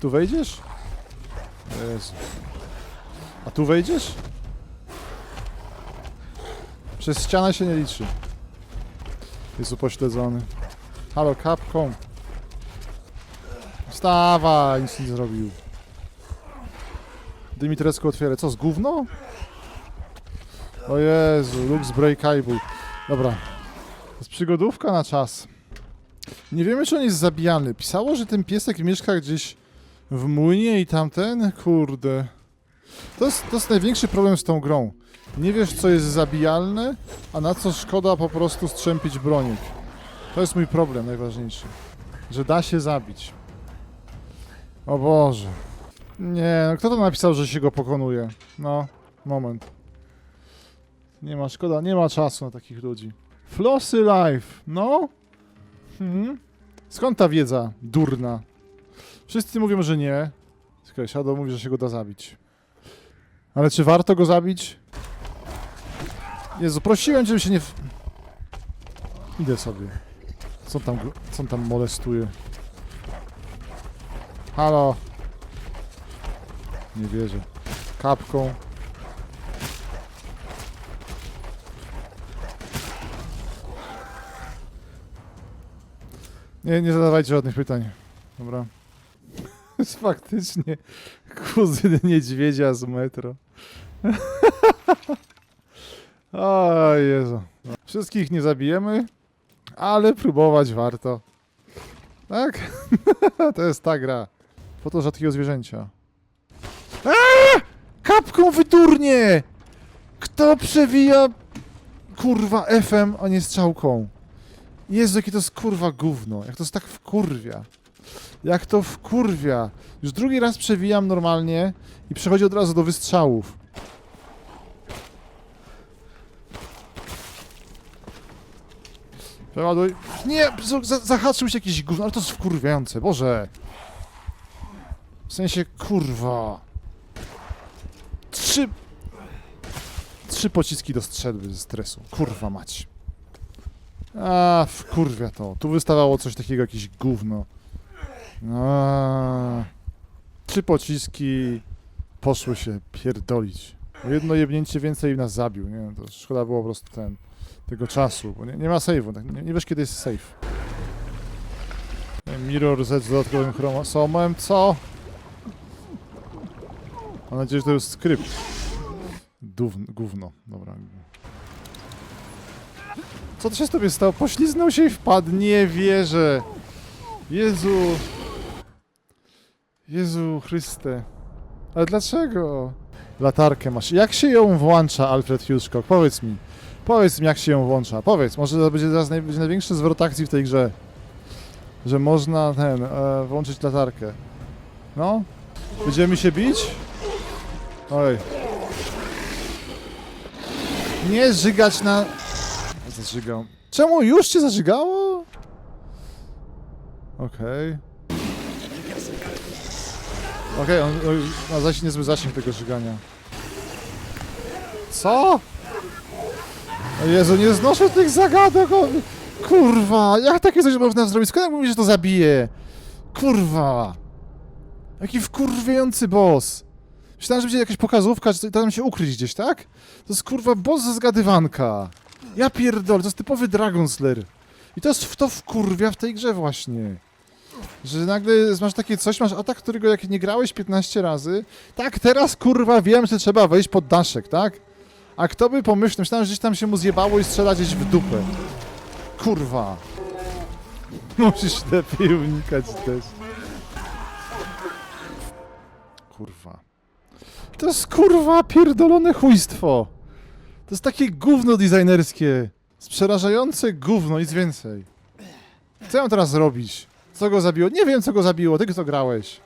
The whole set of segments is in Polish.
Tu wejdziesz? Jezu. A tu wejdziesz? Przez ścianę się nie liczy. Jest upośledzony. Halo, Capcom. Wstawaj, nic nie zrobił. Dimitrescu otwiera. Co, z gówno? O Jezu, Lux Breakable. Dobra. To jest przygodówka na czas. Nie wiemy, czy on jest zabijany. Pisało, że ten piesek mieszka gdzieś w młynie i tamten? Kurde. To jest, to jest największy problem z tą grą. Nie wiesz, co jest zabijalne, a na co szkoda po prostu strzępić bronik. To jest mój problem najważniejszy. Że da się zabić. O Boże. Nie, no kto to napisał, że się go pokonuje? No, moment. Nie ma, szkoda, nie ma czasu na takich ludzi. Flossy Life, no? Mhm. Skąd ta wiedza durna? Wszyscy mówią, że nie. Tylko Shadow mówi, że się go da zabić. Ale czy warto go zabić? Jezu, prosiłem, żebym się nie... Idę sobie. Co tam, co tam molestuje? Halo? Nie wierzę. Kapką. Nie, nie zadawajcie żadnych pytań. Dobra. Jest faktycznie kuzyn niedźwiedzia z metro. o Jezu. Wszystkich nie zabijemy, ale próbować warto. Tak? to jest ta gra. Foto rzadkiego zwierzęcia. Aaa! Kapką wydurnie! Kto przewija kurwa FM, a nie strzałką? Jezu, jakie to jest kurwa gówno. Jak to jest tak wkurwia. Jak to wkurwia. Już drugi raz przewijam normalnie i przechodzi od razu do wystrzałów. Przeładuj. Nie! za- Zahaczył się jakiś gówno, ale to jest wkurwiające, Boże. W sensie, kurwa. Trzy... Trzy pociski do strzelby ze stresu. Kurwa mać. A, wkurwia to. Tu wystawało coś takiego, jakieś gówno. A, trzy pociski poszły się pierdolić. Jedno jebnięcie więcej nas zabił, nie? To szkoda było po prostu ten, tego czasu, bo nie, nie ma save'u, tak? nie, nie wiesz kiedy jest save. Mirror Z z dodatkowym chromosomem, co? Mam nadzieję, że to jest skrypt. Dówno, gówno, dobra. Co to się z tobie stało? Pośliznął się i wpadł. Nie wierzę. Jezu. Jezu Chryste. Ale dlaczego? Latarkę masz. Jak się ją włącza, Alfred Hitchcock? Powiedz mi. Powiedz mi, jak się ją włącza. Powiedz. Może to będzie teraz naj, największy zwrot akcji w tej grze. Że można ten, e, włączyć latarkę. No? Będziemy się bić? Oj. Nie żygać na... Zażygał. Czemu już cię zażygało? Okej. Okej, on, on ma zaś, niezły zasięg tego żygania. Co? O Jezu, nie znoszę tych zagadek! o- Kurwa, jak takie coś można zrobić? Skąd mówi, że to zabije? Kurwa! Jaki wkurwiający boss! Myślałem, że będzie jakaś pokazówka, że tam się ukryć gdzieś, tak? To jest kurwa boss ze zgadywanka. Ja pierdolę, to jest typowy Dragon Slayer. I to jest w to wkurwia w tej grze właśnie. Że nagle masz takie coś, masz atak, którego jak nie grałeś 15 razy, tak teraz kurwa wiem, że trzeba wejść pod daszek, tak? A kto by pomyślał, myślałem, że gdzieś tam się mu zjebało i strzela gdzieś w dupę. Kurwa. Musisz lepiej unikać też. Kurwa. To jest kurwa pierdolone chujstwo. To jest takie gówno designerskie. Jest przerażające gówno, nic więcej. Co ja mam teraz robić? Co go zabiło? Nie wiem, co go zabiło. Ty kto grałeś?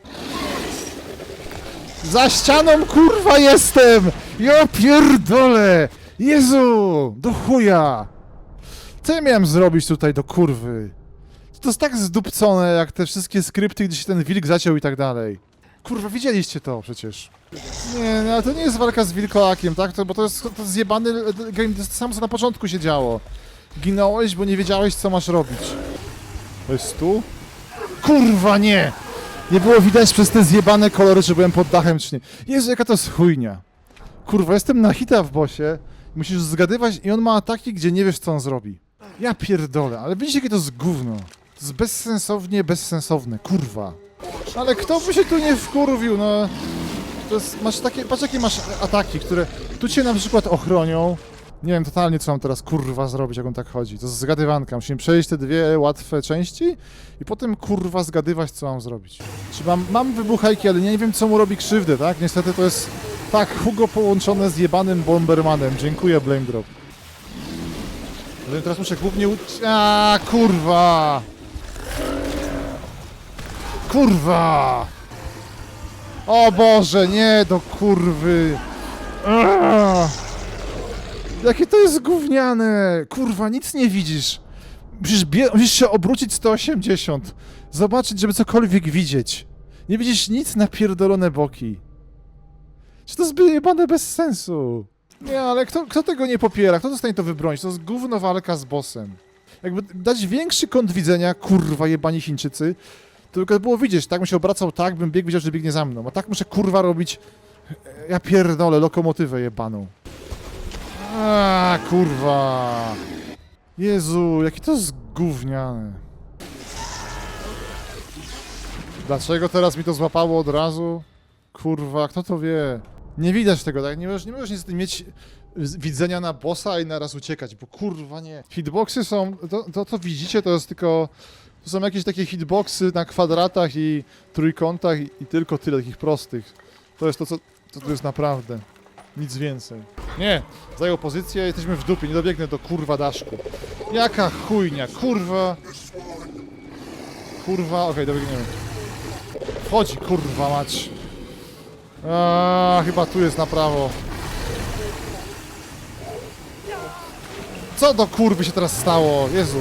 Za ścianą, kurwa, jestem! Ja pierdolę! Jezu! Do chuja! Co ja miałem zrobić tutaj do kurwy? To jest tak zdupcone, jak te wszystkie skrypty, gdzie się ten wilk zaciął i tak dalej. Kurwa, widzieliście to przecież. Nie, no ale to nie jest walka z wilkołakiem, tak? To, bo to jest, to jest zjebany game, to jest samo co na początku się działo. Ginąłeś, bo nie wiedziałeś, co masz robić. To jest tu? Kurwa, nie! Nie było widać przez te zjebane kolory, czy byłem pod dachem, czy nie. Jezu, jaka to jest chujnia. Kurwa, jestem na hita w bosie, musisz zgadywać i on ma ataki, gdzie nie wiesz, co on zrobi. Ja pierdolę, ale widzicie, jakie to jest gówno. To jest bezsensownie bezsensowne, kurwa. Ale kto by się tu nie wkurwił, no... To jest, masz takie, patrz jakie masz ataki, które tu cię na przykład ochronią. Nie wiem totalnie, co mam teraz kurwa zrobić, jak on tak chodzi. To jest zgadywanka. Musimy przejść te dwie łatwe części i potem kurwa zgadywać, co mam zrobić. Czy mam, mam wybuchajki, ale nie wiem, co mu robi krzywdę, tak? Niestety to jest tak Hugo połączone z jebanym Bombermanem. Dziękuję, Blame Drop. Teraz muszę głównie uczyć. A kurwa! Kurwa! O Boże, nie do kurwy! Aaaa! Jakie to jest gówniane! Kurwa, nic nie widzisz! Musisz, musisz się obrócić 180. Zobaczyć, żeby cokolwiek widzieć. Nie widzisz nic na pierdolone boki. Czy to jest jebane bez sensu? Nie, ale kto, kto tego nie popiera? Kto zostanie to wybronić? To jest gówno walka z bossem. Jakby dać większy kąt widzenia, kurwa jebani Chińczycy, to tylko było widzieć, tak bym się obracał tak, bym biegł, widział, że biegnie za mną. A tak muszę kurwa robić. Ja pierdolę, lokomotywę jebaną. A kurwa. Jezu, jakie to jest gówniane. Dlaczego teraz mi to złapało od razu? Kurwa, kto to wie? Nie widać tego, tak? Nie możesz, nie możesz niestety mieć widzenia na bossa i naraz uciekać, bo kurwa nie. Hitboxy są, to, to, to widzicie, to jest tylko, to są jakieś takie hitboxy na kwadratach i trójkątach i, i tylko tyle, takich prostych. To jest to, co, to, to jest naprawdę. Nic więcej. Nie, zajął pozycję, jesteśmy w dupie, nie dobiegnę do kurwa daszku. Jaka chujnia, kurwa. Kurwa, okej, dobiegniemy. Wchodzi, kurwa mać. A, chyba tu jest na prawo. Co do kurwy się teraz stało? Jezu.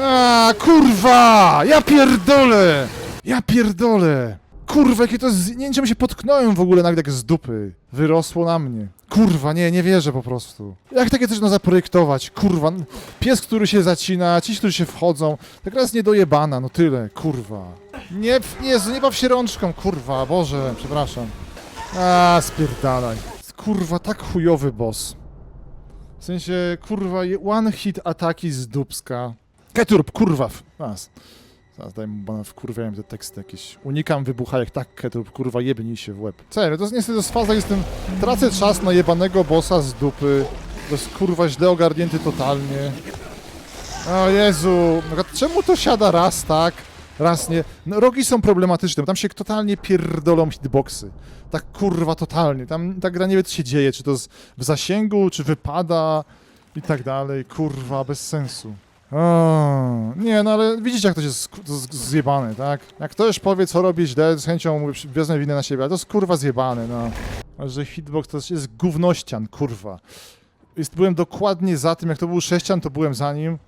A, kurwa! Ja pierdolę! Ja pierdolę! Kurwa, jakie to. Nie wiem, czemu się potknąłem w ogóle nagle tak z dupy. Wyrosło na mnie. Kurwa, nie, nie wierzę po prostu. Jak takie coś można zaprojektować? Kurwa, pies, który się zacina, ci, którzy się wchodzą. Tak raz nie dojebana, no tyle, kurwa. Nie, Jezu, nie baw się rączką, kurwa, Boże, przepraszam. A, spierdalaj. Kurwa, tak chujowy boss. W sensie, kurwa, one hit ataki z dubska. Keturb, kurwa, nas. Zaraz daj mu bana, wkurwiałem te teksty jakieś. Unikam wybuchajek, tak, Keturb, kurwa, jebnij się w łeb. Serio, to jest niestety to jest faza, jestem... Tracę czas na jebanego bossa z dupy. To jest, kurwa, źle ogarnięty totalnie. O Jezu, no czemu to siada raz tak, raz nie? No, rogi są problematyczne, bo tam się totalnie pierdolą hitboxy. Tak kurwa totalnie. Tam ta gra nie wie co się dzieje, czy to jest w zasięgu, czy wypada i tak dalej. Kurwa, bez sensu. O, nie, no ale widzicie jak to jest zjebane, tak? Jak ktoś powie co robi źle, z chęcią wezmę winę na siebie, ale to jest kurwa zjebane, no. Że hitbox to jest gównościan, kurwa. Jest, byłem dokładnie za tym, jak to był sześcian, to byłem za nim.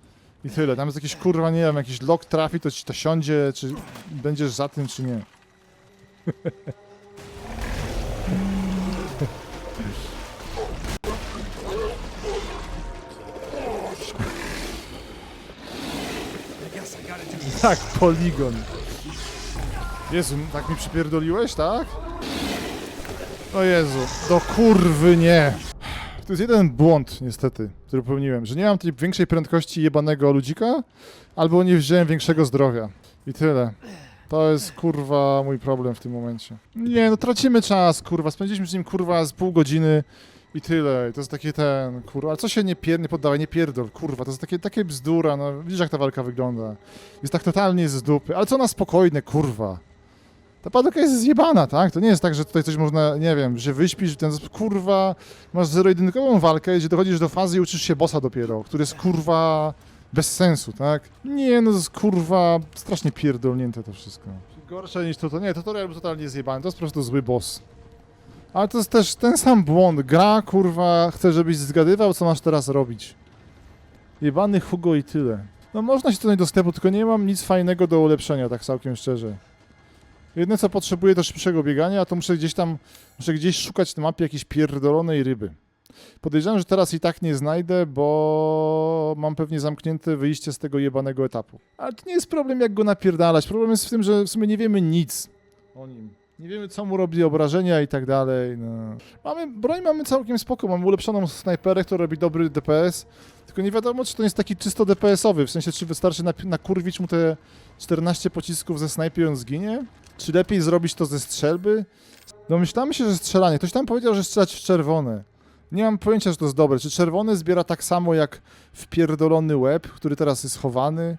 I tyle. Tam jest jakiś kurwa, nie wiem, jakiś lock trafi, to ci to siądzie, czy będziesz za tym, czy nie. Tak, poligon. Jezu, tak mi przypierdoliłeś, tak? O Jezu, do kurwy nie. To jest jeden błąd, niestety, który popełniłem, że nie mam tej większej prędkości jebanego ludzika, albo nie wziąłem większego zdrowia. I tyle. To jest, kurwa, mój problem w tym momencie. Nie, no tracimy czas, kurwa, spędziliśmy z nim, kurwa, z pół godziny i tyle. I to jest takie ten, kurwa, ale co się nie pier... nie poddawaj, nie pierdol, kurwa, to jest takie, takie bzdura, no, widzisz jak ta walka wygląda. Jest tak totalnie z dupy, ale co na spokojne, kurwa. Ta padoka jest zjebana, tak? To nie jest tak, że tutaj coś można, nie wiem, że wyśpisz, ten kurwa, masz zero-jedynkową walkę, gdzie dochodzisz do fazy i uczysz się bossa dopiero, który jest kurwa bez sensu, tak? Nie, no jest kurwa strasznie pierdolnięte to wszystko. Gorsze niż to, to nie, tutorial był totalnie zjebany, to jest po prostu zły boss. Ale to jest też ten sam błąd. Gra, kurwa, chce, żebyś zgadywał, co masz teraz robić. Jebany Hugo i tyle. No można się tutaj do tylko nie mam nic fajnego do ulepszenia, tak całkiem szczerze. Jedyne co potrzebuję to szybszego biegania, a to muszę gdzieś tam, muszę gdzieś szukać na mapie jakiejś pierdolonej ryby. Podejrzewam, że teraz i tak nie znajdę, bo mam pewnie zamknięte wyjście z tego jebanego etapu. Ale to nie jest problem, jak go napierdalać. Problem jest w tym, że w sumie nie wiemy nic o nim. Nie wiemy, co mu robi obrażenia i tak dalej. No. Mamy, broń mamy całkiem spoko. Mamy ulepszoną snajperę, która robi dobry DPS. Tylko nie wiadomo, czy to jest taki czysto DPS-owy. W sensie, czy wystarczy nakurwić mu te 14 pocisków ze snajpy i on zginie? Czy lepiej zrobić to ze strzelby? Domyślamy się, że strzelanie. Ktoś tam powiedział, że strzelać w czerwone. Nie mam pojęcia, że to jest dobre. Czy czerwony zbiera tak samo jak wpierdolony łeb, który teraz jest chowany?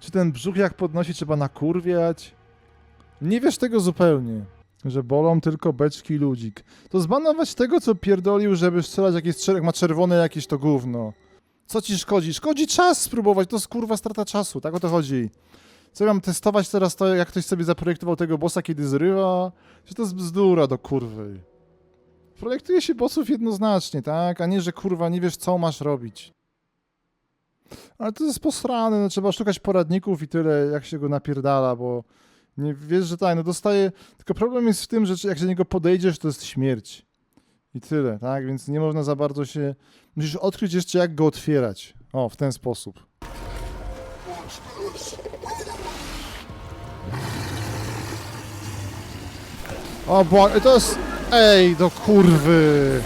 Czy ten brzuch jak podnosi trzeba nakurwiać? Nie wiesz tego zupełnie. Że bolą tylko beczki i ludzik. To zbanować tego, co pierdolił, żeby strzelać jak, jest, czer- jak ma czerwone jakieś to gówno. Co ci szkodzi? Szkodzi czas spróbować, to jest kurwa strata czasu, tak o to chodzi. Co ja mam testować teraz to, jak ktoś sobie zaprojektował tego bossa, kiedy zrywa? Czy to jest bzdura do kurwy? Projektuje się bossów jednoznacznie, tak? A nie, że kurwa nie wiesz, co masz robić. Ale to jest posrane, no trzeba szukać poradników i tyle, jak się go napierdala, bo nie wiesz, że tak, no dostaje. Tylko problem jest w tym, że jak do niego podejdziesz, to jest śmierć. I tyle, tak? Więc nie można za bardzo się. Musisz odkryć jeszcze, jak go otwierać. O, w ten sposób. O, bo to jest. Ej, do kurwy!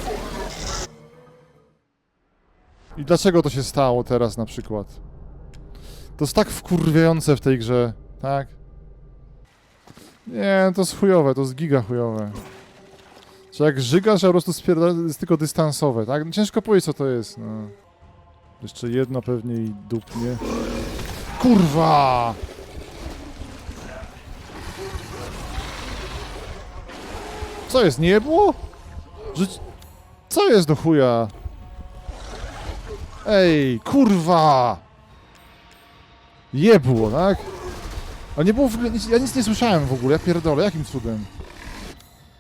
I dlaczego to się stało teraz na przykład? To jest tak wkurwiające w tej grze, tak? Nie, to jest chujowe, to jest giga chujowe. Czy jak żygasz, a po prostu spierda- jest tylko dystansowe, tak? Ciężko powiedzieć, co to jest, no. Jeszcze jedno pewnie i dupnie. Kurwa! Co jest, nie było? Co jest do chuja? Ej, kurwa! Jebło, tak? A nie było w ogóle, nic, ja nic nie słyszałem w ogóle, ja pierdolę, jakim cudem?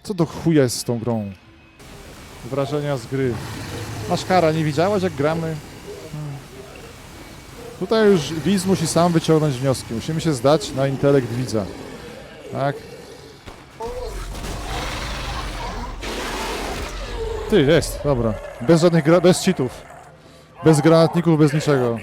Co do chuja jest z tą grą? Wrażenia z gry. Masz kara, nie widziałaś jak gramy? Hmm. Tutaj już widz musi sam wyciągnąć wnioski. Musimy się zdać na intelekt widza. Tak? Ty, jest, dobra. Bez żadnych bez cheatów. Bez granatników, bez niczego.